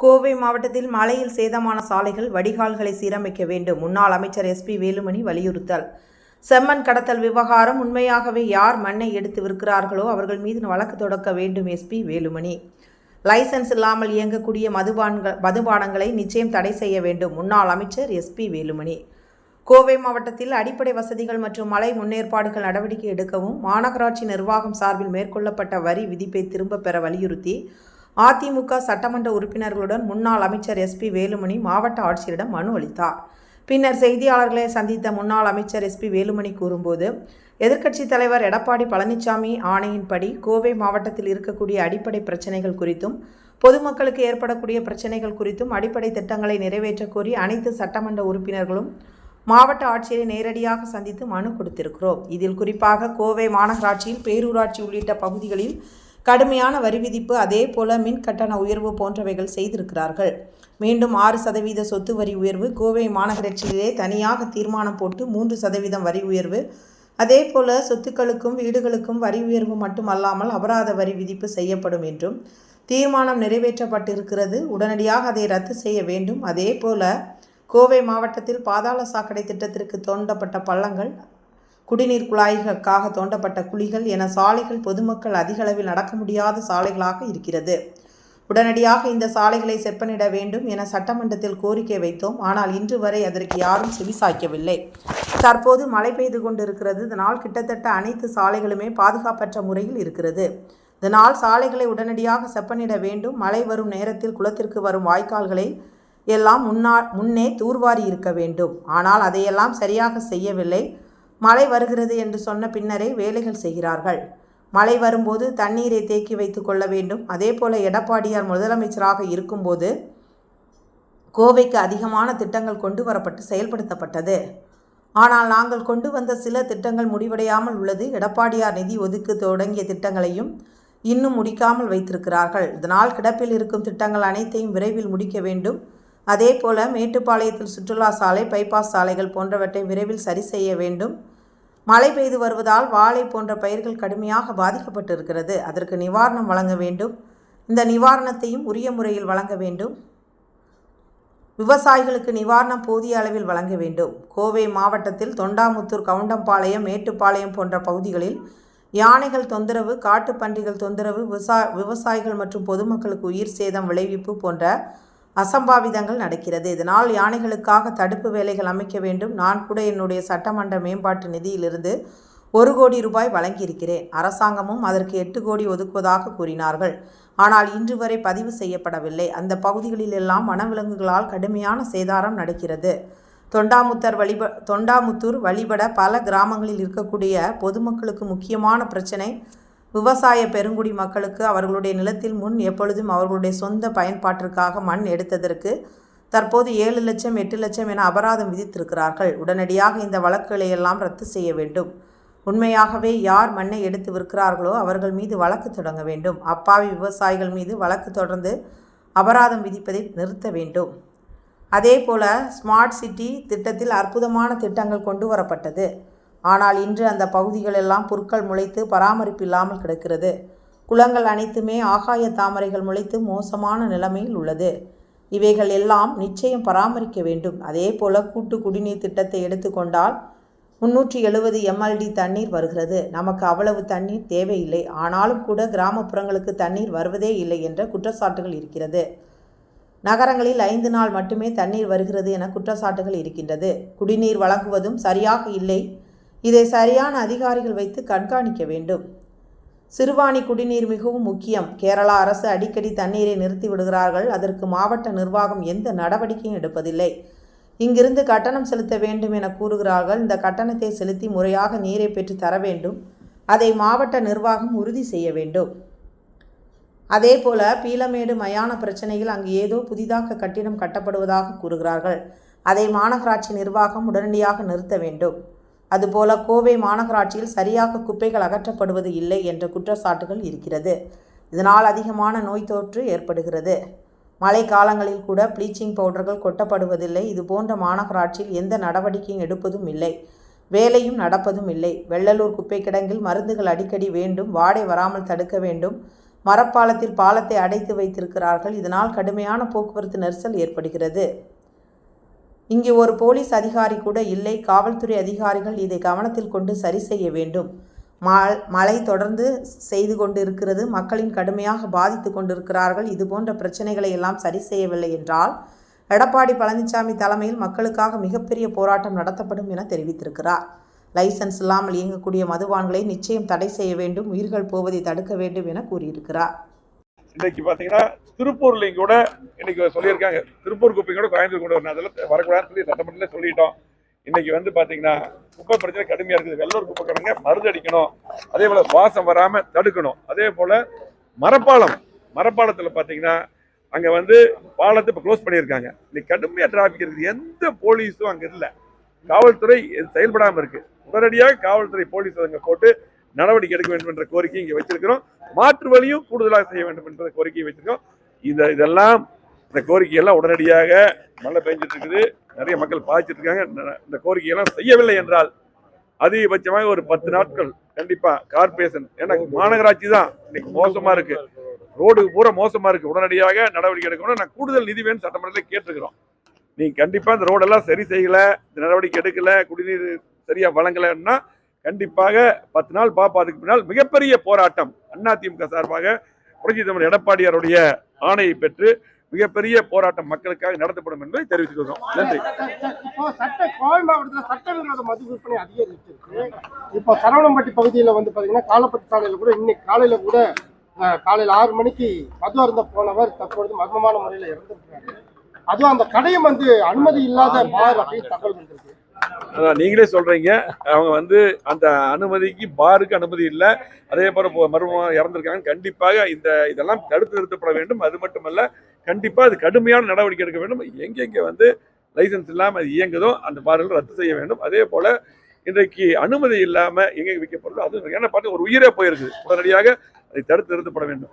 கோவை மாவட்டத்தில் மழையில் சேதமான சாலைகள் வடிகால்களை சீரமைக்க வேண்டும் முன்னாள் அமைச்சர் எஸ்பி வேலுமணி வலியுறுத்தல். செம்மண் கடத்தல் விவகாரம் உண்மையாகவே யார் மண்ணை எடுத்து விற்கிறார்களோ அவர்கள் மீது வழக்கு தொடக்க வேண்டும் எஸ்பி வேலுமணி. லைசன்ஸ் இல்லாமல் இயங்கக்கூடிய மதுபான்கள் மதுபானங்களை நிச்சயம் தடை செய்ய வேண்டும் முன்னாள் அமைச்சர் எஸ்பி வேலுமணி. கோவை மாவட்டத்தில் அடிப்படை வசதிகள் மற்றும் மலை முன்னேற்பாடுகள் நடவடிக்கை எடுக்கவும் மாநகராட்சி நிர்வாகம் சார்பில் மேற்கொள்ளப்பட்ட வரி விதிப்பை திரும்பப் பெற வலியுறுத்தி அதிமுக சட்டமன்ற உறுப்பினர்களுடன் முன்னாள் அமைச்சர் எஸ்பி வேலுமணி மாவட்ட ஆட்சியரிடம் மனு அளித்தார். பின்னர் செய்தியாளர்களை சந்தித்த முன்னாள் அமைச்சர் எஸ்பி வேலுமணி கூறும்போது எதிர்க்கட்சித் தலைவர் எடப்பாடி பழனிசாமி ஆணையின்படி கோவை மாவட்டத்தில் இருக்கக்கூடிய அடிப்படை பிரச்சனைகள் குறித்தும் பொதுமக்களுக்கு ஏற்படக்கூடிய பிரச்சனைகள் குறித்தும் அடிப்படை திட்டங்களை நிறைவேற்ற கோரி அனைத்து சட்டமன்ற உறுப்பினர்களும் மாவட்ட ஆட்சியரை நேரடியாக சந்தித்து மனு கொடுத்திருக்கிறோம். இதில் குறிப்பாக கோவை மாநகராட்சியில் பேரூராட்சி உள்ளிட்ட பகுதிகளில் கடுமையான வரி விதிப்பு அதே போல மின் கட்டண உயர்வு போன்றவைகள் செய்திருக்கிறார்கள். மீண்டும் ஆறு சதவீத சொத்து வரி உயர்வு கோவை மாநகராட்சியிலே தனியாக தீர்மானம் போட்டு மூன்று சதவீதம் வரி உயர்வு. அதே போல சொத்துக்களுக்கும் வீடுகளுக்கும் வரி உயர்வு மட்டுமல்லாமல் அபராத வரி விதிப்பு செய்யப்படும் என்றும் தீர்மானம் நிறைவேற்றப்பட்டிருக்கிறது. உடனடியாக அதை ரத்து செய்ய வேண்டும். அதே போல கோவை மாவட்டத்தில் பாதாள சாக்கடை திட்டத்திற்கு தோண்டப்பட்ட பள்ளங்கள் குடிநீர் குழாய்களுக்காக தோண்டப்பட்ட குழிகள் என சாலைகள் பொதுமக்கள் அதிகளவில் நடக்க முடியாத சாலைகளாக இருக்கிறது. உடனடியாக இந்த சாலைகளை செப்பனிட வேண்டும் என சட்டமன்றத்தில் கோரிக்கை வைத்தோம். ஆனால் இன்று வரை அதற்கு யாரும் செவிசாய்க்கவில்லை தற்போது மழை பெய்து கொண்டிருக்கிறது. இதனால் கிட்டத்தட்ட அனைத்து சாலைகளுமே பாதுகாப்பற்ற முறையில் இருக்கிறது. இதனால் சாலைகளை உடனடியாக செப்பனிட வேண்டும். மழை வரும் நேரத்தில் குளத்திற்கு வரும் வாய்க்கால்களை எல்லாம் முன்னா முன்னே தூர்வாரி இருக்க வேண்டும். ஆனால் அதையெல்லாம் சரியாக செய்யவில்லை. மழை வருகிறது என்று சொன்ன பின்னரே வேலைகள் செய்கிறார்கள். மழை வரும்போது தண்ணீரை தேக்கி வைத்து கொள்ள வேண்டும். அதே போல எடப்பாடியார் முதலமைச்சராக இருக்கும்போது கோவைக்கு அதிகமான திட்டங்கள் கொண்டு வரப்பட்டு செயல்படுத்தப்பட்டது. ஆனால் நாங்கள் கொண்டு வந்த சில திட்டங்கள் முடிவடையாமல் உள்ளது. எடப்பாடியார் நிதி ஒதுக்கு தொடங்கிய திட்டங்களையும் இன்னும் முடிக்காமல் வைத்திருக்கிறார்கள். இதனால் கிடப்பில் இருக்கும் திட்டங்கள் அனைத்தையும் விரைவில் முடிக்க வேண்டும். அதே போல மேட்டுப்பாளையத்தில் சுற்றுலா சாலை பைபாஸ் சாலைகள் போன்றவற்றை விரைவில் சரி செய்ய வேண்டும். மழை பெய்து வருவதால் வாழை போன்ற பயிர்கள் கடுமையாக பாதிக்கப்பட்டிருக்கிறது. அதற்கு நிவாரணம் வழங்க வேண்டும். இந்த நிவாரணத்தையும் உரிய முறையில் வழங்க வேண்டும். விவசாயிகளுக்கு நிவாரணம் போதிய அளவில் வழங்க வேண்டும். கோவை மாவட்டத்தில் தொண்டாமுத்தூர் கவுண்டம்பாளையம் மேட்டுப்பாளையம் போன்ற பகுதிகளில் யானைகள் தொந்தரவு காட்டுப்பன்றிகள் தொந்தரவு விவசா விவசாயிகள் மற்றும் பொதுமக்களுக்கு உயிர் சேதம் விளைவிப்பு போன்ற அசம்பாவிதங்கள் நடக்கிறது. இதனால் யானைகளுக்காக தடுப்பு வேலைகள் அமைக்க வேண்டும். நான் கூட என்னுடைய சட்டமன்ற மேம்பாட்டு நிதியிலிருந்து ஒரு கோடி ரூபாய் வழங்கியிருக்கிறேன். அரசாங்கமும் அதற்கு எட்டு கோடி ஒதுக்குவதாக கூறினார்கள். ஆனால் இன்று வரை பதிவு செய்யப்படவில்லை. அந்த பகுதிகளில் எல்லாம் வனவிலங்குகளால் கடுமையான சேதாரம் நடக்கிறது. தொண்டாமுத்தர் வழிப தொண்டாமுத்தூர் வழிபட பல கிராமங்களில் இருக்கக்கூடிய பொதுமக்களுக்கு முக்கியமான பிரச்சனை விவசாய பெருங்குடி மக்களுக்கு அவர்களுடைய நிலத்தில் முன் எப்பொழுதும் அவர்களுடைய சொந்த பயன்பாட்டிற்காக மண் எடுத்ததற்கு தற்போது ஏழு லட்சம் எட்டு லட்சம் என அபராதம் விதித்திருக்கிறார்கள். உடனடியாக இந்த வழக்குகளை எல்லாம் ரத்து செய்ய வேண்டும். உண்மையாகவே யார் மண்ணை எடுத்து விற்கிறார்களோ அவர்கள் மீது வழக்கு தொடங்க வேண்டும். அப்பாவி விவசாயிகள் மீது வழக்கு தொடர்ந்து அபராதம் விதிப்பதை நிறுத்த வேண்டும். அதே போல ஸ்மார்ட் சிட்டி திட்டத்தில் அற்புதமான திட்டங்கள் கொண்டு வரப்பட்டது. ஆனால் இன்று அந்த பகுதிகளெல்லாம் புற்கள் முளைத்து பராமரிப்பு இல்லாமல் கிடக்கிறது. குளங்கள் அனைத்துமே ஆகாய தாமரைகள் முளைத்து மோசமான நிலைமையில் உள்ளது. இவைகள் எல்லாம் நிச்சயம் பராமரிக்க வேண்டும். அதே போல கூட்டு குடிநீர் திட்டத்தை எடுத்துக்கொண்டால் முன்னூற்றி எழுபது எம்எல்டி தண்ணீர் வருகிறது. நமக்கு அவ்வளவு தண்ணீர் தேவையில்லை. ஆனாலும் கூட கிராமப்புறங்களுக்கு தண்ணீர் வருவதே இல்லை என்ற குற்றச்சாட்டுகள் இருக்கிறது. நகரங்களில் ஐந்து நாள் மட்டுமே தண்ணீர் வருகிறது என குற்றச்சாட்டுகள் இருக்கின்றது. குடிநீர் வழங்குவதும் சரியாக இல்லை. இதை சரியான அதிகாரிகள் வைத்து கண்காணிக்க வேண்டும். சிறுவாணி குடிநீர் மிகவும் முக்கியம். கேரளா அரசு அடிக்கடி தண்ணீரை நிறுத்தி விடுகிறார்கள். அதற்கு மாவட்ட நிர்வாகம் எந்த நடவடிக்கையும் எடுப்பதில்லை. இங்கிருந்து கட்டணம் செலுத்த வேண்டும் என கூறுகிறார்கள். இந்த கட்டணத்தை செலுத்தி முறையாக நீரை பெற்று தர வேண்டும். அதை மாவட்ட நிர்வாகம் உறுதி செய்ய வேண்டும். அதே போல பீலமேடு மயான பிரச்சனையில் அங்கு ஏதோ புதிதாக கட்டிடம் கட்டப்படுவதாக கூறுகிறார்கள். அதை மாநகராட்சி நிர்வாகம் உடனடியாக நிறுத்த வேண்டும். அதுபோல கோவை மாநகராட்சியில் சரியாக குப்பைகள் அகற்றப்படுவது இல்லை என்ற குற்றச்சாட்டுகள் இருக்கிறது. இதனால் அதிகமான நோய் தொற்று ஏற்படுகிறது. மழை காலங்களில் கூட ப்ளீச்சிங் பவுடர்கள் கொட்டப்படுவதில்லை. இது போன்ற மாநகராட்சியில் எந்த நடவடிக்கையும் எடுப்பதும் இல்லை. வேலையும் நடப்பதும் இல்லை. வெள்ளலூர் குப்பை கிடங்கில் மருந்துகள் அடிக்கடி வேண்டும். வாடை வராமல் தடுக்க வேண்டும். மரப்பாலத்தில் பாலத்தை அடைத்து வைத்திருக்கிறார்கள். இதனால் கடுமையான போக்குவரத்து நெரிசல் ஏற்படுகிறது. இங்கே ஒரு போலீஸ் அதிகாரி கூட இல்லை. காவல்துறை அதிகாரிகள் இதை கவனத்தில் கொண்டு சரி செய்ய வேண்டும். ம- மழை தொடர்ந்து செய்து கொண்டு இருக்கிறது மக்களின் கடுமையாக பாதித்து கொண்டிருக்கிறார்கள். இது போன்ற பிரச்சனைகளை எல்லாம் சரி செய்யவில்லை என்றால் எடப்பாடி பழனிசாமி தலைமையில் மக்களுக்காக மிகப்பெரிய போராட்டம் நடத்தப்படும் என தெரிவித்திருக்கிறார். லைசன்ஸ் இல்லாமல் இயங்கக்கூடிய மதுபான்களை நிச்சயம் தடை செய்ய வேண்டும். உயிர்கள் போவதை தடுக்க வேண்டும் என கூறியிருக்கிறார். இன்னைக்கு பார்த்தீங்கன்னா திருப்பூர்லையும் கூட இன்னைக்கு சொல்லியிருக்காங்க. திருப்பூர் குப்பை கூட கோயம்புத்தூர் கொண்டு வரணும். அதெல்லாம் வரக்கூடாதுன்னு சொல்லி சட்டமன்றத்தில் சொல்லிட்டோம். இன்னைக்கு வந்து பார்த்தீங்கன்னா குப்பை பிரச்சனை கடுமையாக இருக்குது. வெள்ளூர் குப்பை கிடங்க மருந்து அடிக்கணும். அதே போல் வாசம் வராமல் தடுக்கணும். அதே போல் மரப்பாலம் மரப்பாலத்தில் பார்த்தீங்கன்னா அங்கே வந்து பாலத்தை இப்போ க்ளோஸ் பண்ணியிருக்காங்க. இன்னைக்கு கடுமையாக டிராஃபிக் இருக்குது. எந்த போலீஸும் அங்கே இல்லை. காவல்துறை செயல்படாமல் இருக்குது உடனடியாக காவல்துறை போலீஸ் அங்கே போட்டு நடவடிக்கை எடுக்க வேண்டும் என்ற கோரிக்கை இங்கே வச்சிருக்கிறோம் மாற்று வழியும் கூடுதலாக செய்ய வேண்டும் என்ற கோரிக்கையை வச்சிருக்கோம் இந்த இதெல்லாம் இந்த கோரிக்கையெல்லாம் உடனடியாக மழை பெஞ்சிட்டு இருக்குது நிறைய மக்கள் பாதிச்சிட்டு இருக்காங்க இந்த கோரிக்கையெல்லாம் செய்யவில்லை என்றால் அதிகபட்சமாக ஒரு பத்து நாட்கள் கண்டிப்பா கார்பரேஷன் ஏன்னா மாநகராட்சி தான் இன்னைக்கு மோசமா இருக்கு. ரோடு பூரா மோசமா இருக்கு. உடனடியாக நடவடிக்கை எடுக்கணும் நான் கூடுதல் நிதி வேணும் சட்டமன்றத்தில் கேட்டிருக்கிறோம். நீங்க கண்டிப்பா இந்த ரோடெல்லாம் சரி செய்யல இந்த நடவடிக்கை எடுக்கல குடிநீர் சரியா வழங்கலைன்னா கண்டிப்பாக பத்து நாள் பார்ப்போம் அதுக்கு பின்னால் மிகப்பெரிய போராட்டம். அதிமுக சார்பாக புரட்சி தமிழர் எடப்பாடியாருடைய ஆணையை பெற்று மிகப்பெரிய போராட்டம் மக்களுக்காக நடத்தப்படும் என்பதை தெரிவித்துக்கிறோம் நன்றி. இப்போ சட்ட கோவை மாவட்டத்தில் சட்டவிரோத மது விற்பனை அதிகரிச்சிருக்கு. இப்போ சரவணம்பட்டி பகுதியில் வந்து பார்த்தீங்கன்னா காலப்பட்டு சாலையில் கூட இன்னைக்கு காலையில் கூட காலையில் ஆறு மணிக்கு மது அருந்த போனவர் தற்பொழுது மர்மமான முறையில் இறந்துருக்காரு அதுவும் அந்த கடையும் வந்து அனுமதி இல்லாத பார் அப்படின்னு தகவல் வந்திருக்கு. அதான் நீங்களே சொல்கிறீங்க அவங்க வந்து அந்த அனுமதிக்கு பாருக்கு அனுமதி இல்லை. அதே போல் மருமகம் இறந்துருக்காங்க. கண்டிப்பாக இந்த இதெல்லாம் தடுத்து நிறுத்தப்பட வேண்டும். அது மட்டுமல்ல கண்டிப்பாக அது கடுமையான நடவடிக்கை எடுக்க வேண்டும். எங்கெங்கே வந்து லைசன்ஸ் இல்லாமல் அது இயங்குதோ அந்த பார்கள் ரத்து செய்ய வேண்டும். அதே போல் இன்றைக்கு அனுமதி இல்லாமல் எங்கே விற்கப்படுதோ அது ஏன்னா பார்த்து ஒரு உயிரே போயிருக்குது. உடனடியாக அதை தடுத்து நிறுத்தப்பட வேண்டும்.